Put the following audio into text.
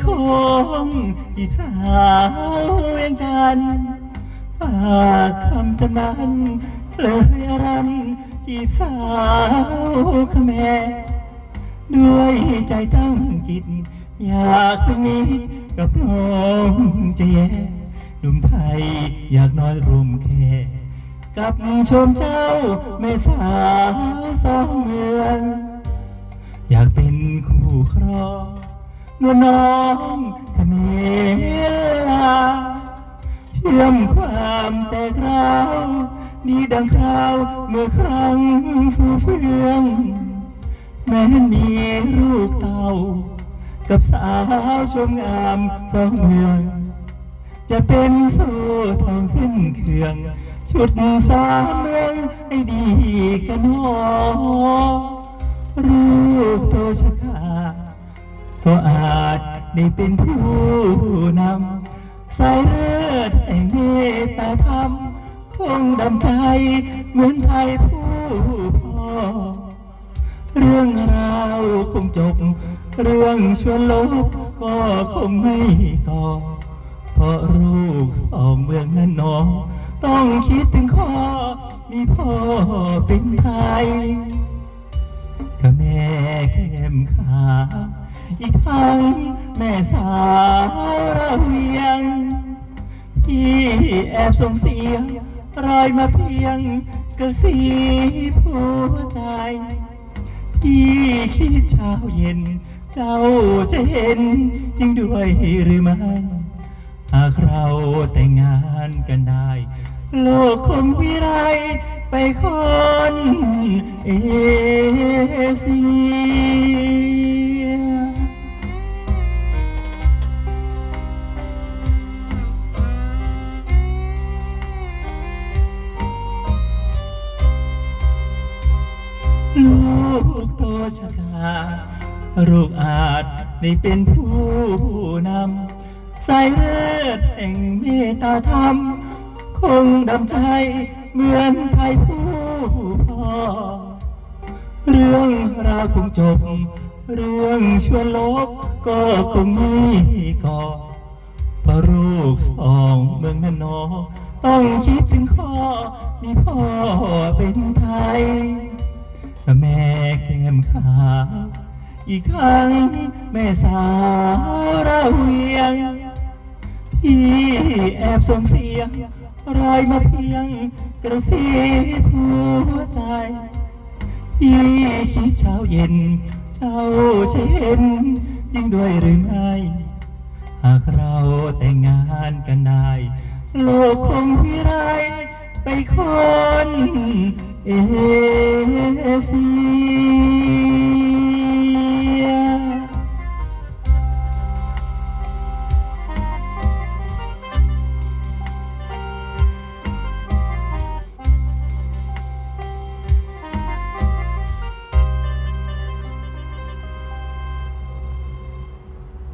โค้งจีบสาวเวียงจันทน์ฝากคำจำนั้นเลยอรันจีบสาวขแมด้วยใจตั้งจิต อยากเป็นมิตรกับน้องจะแย่หนุ่มไทยอยากนอนรวมแค่กับชมเจ้าแม่สาวสองเมือง อยากเป็น คู่ครองนวลน้องทะเมลาเชื่อมความแตกร้าวดีดังคราวเมื่อครั้งฟูเฟือง แม้มีลูกเต่า กับสาวชมงามสองเมือง จะเป็นโซ่ทองเส้นเคือง ชุดสามเมืองให้ดีกันหอ รูปโตชะกาก็อาจได้เป็นผู้นำสายเลือดแห่งเมตตาธรรม คงดำใจเหมือนไทยผู้พ่อ เรื่องราวคงจบ เรื่องชวนลบก็คงไม่ต่อเพราะลูกสองเมืองนั้นหนอง ต้องคิดถึงข้อมีพ่อเป็นไทย มขาอีกทั้งแม่สาวระเวียง ที่แอบส่งเสียงรอยมาเพียงกระสีหัวใจ พี่คิดเช้าเย็น เจ้าจะเห็นจริงด้วยหรือไม่หากเราแต่งงานกันได้ โลกคงวิไรไปคนเอเลูกโตชะกาลูกอาจได้เป็นผู้นำสายเลือดแห่งเมตตาธรรม คงดำใจเหมือนไทยผู้พ่อ เรื่องราวคงจบ เรื่องชวนลบก็คงไม่ก่อเพระลูกสองเมืองนันนอ ต้องคิดถึงข้อมีพ่อเป็นไทย แม่แก้มขาวอีกครั้งแม่สาวเราเวียง พี่แอบส่งเสียงรอยมาเพียงกระซิบหัวใจ พี่คิดเช้าเย็น เจ้าจะเห็นจริงด้วยหรือไม่ หากเราแต่งงานกันได้ โลกคงพิไร ไปคนเอเชีย